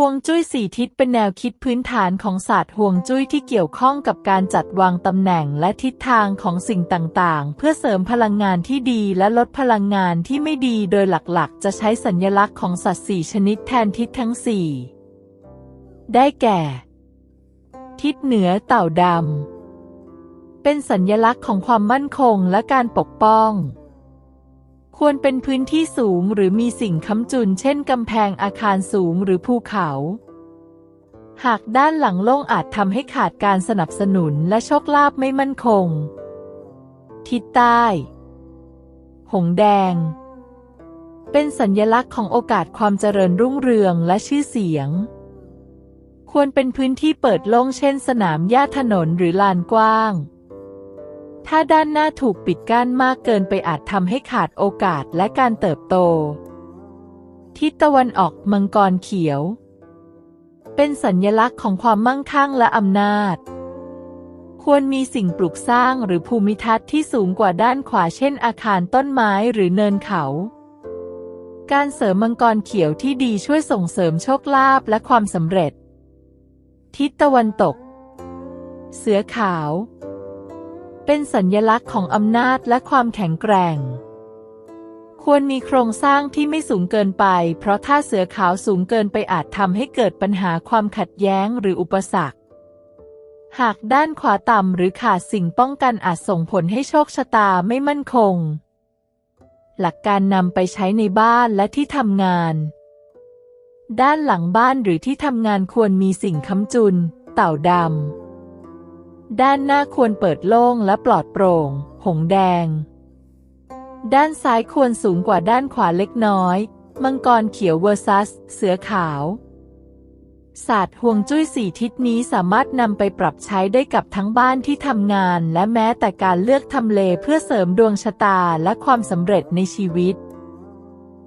ห่วงจุ้ยสี่ทิศเป็นแนวคิดพื้นฐานของศาสตร์ห่วงจุ้ยที่เกี่ยวข้องกับการจัดวางตำแหน่งและทิศทางของสิ่งต่างๆ เพื่อเสริมพลังงานที่ดีและลดพลังงานที่ไม่ดีโดยหลักๆ จะใช้สัญลักษณ์ของสัตว์สี่ชนิดแทนทิศทั้งสี่ได้แก่ ทิศเหนือเต่าดำเป็นสัญลักษณ์ของความมั่นคงและการปกป้อง ควรเป็นพื้นที่สูงหรือมีสิ่งค้ำจุนเช่นกำแพงอาคารสูงหรือภูเขา หากด้านหลังโล่งอาจทำให้ขาดการสนับสนุนและโชคลาภไม่มั่นคง ทิศใต้ หงแดง เป็นสัญลักษณ์ของโอกาสความเจริญรุ่งเรืองและชื่อเสียง ควรเป็นพื้นที่เปิดโล่งเช่นสนามหญ้าถนนหรือลานกว้าง ถ้าด้านหน้าถูกปิดกั้นมากเกินไปอาจทำให้ขาดโอกาสและการเติบโต ทิศตะวันออกมังกรเขียว เป็นสัญลักษณ์ของความมั่งคั่งและอำนาจ ควรมีสิ่งปลูกสร้างหรือภูมิทัศน์ที่สูงกว่าด้านขวาเช่นอาคารต้นไม้หรือเนินเขา การเสริมมังกรเขียวที่ดีช่วยส่งเสริมโชคลาภและความสำเร็จ ทิศตะวันตก เสือขาว เป็นสัญญลักษณ์ของอำนาจและความแข็งแกร่ง ควรมีโครงสร้างที่ไม่สูงเกินไป เพราะถ้าเสือขาวสูงเกินไปอาจทำให้เกิดปัญหาความขัดแย้งหรืออุปสรรค หากด้านขวาต่ำหรือขาดสิ่งป้องกันอาจส่งผลให้โชคชะตาไม่มั่นคง หลักการนำไปใช้ในบ้านและที่ทำงาน ด้านหลังบ้านหรือที่ทำงานควรมีสิ่งค้ำจุน เต่าดำ ด้านหน้าควรเปิดโล่งและปลอดโปร่ง หงแดง ด้านซ้ายควรสูงกว่าด้านขวาเล็กน้อย มังกรเขียวเวอร์ซัส เสือขาว ศาสตร์ห่วงจุ้ยสี่ทิศนี้สามารถนำไปปรับใช้ได้กับทั้งบ้านที่ทำงาน และแม้แต่การเลือกทำเลเพื่อเสริมดวงชะตาและความสำเร็จในชีวิต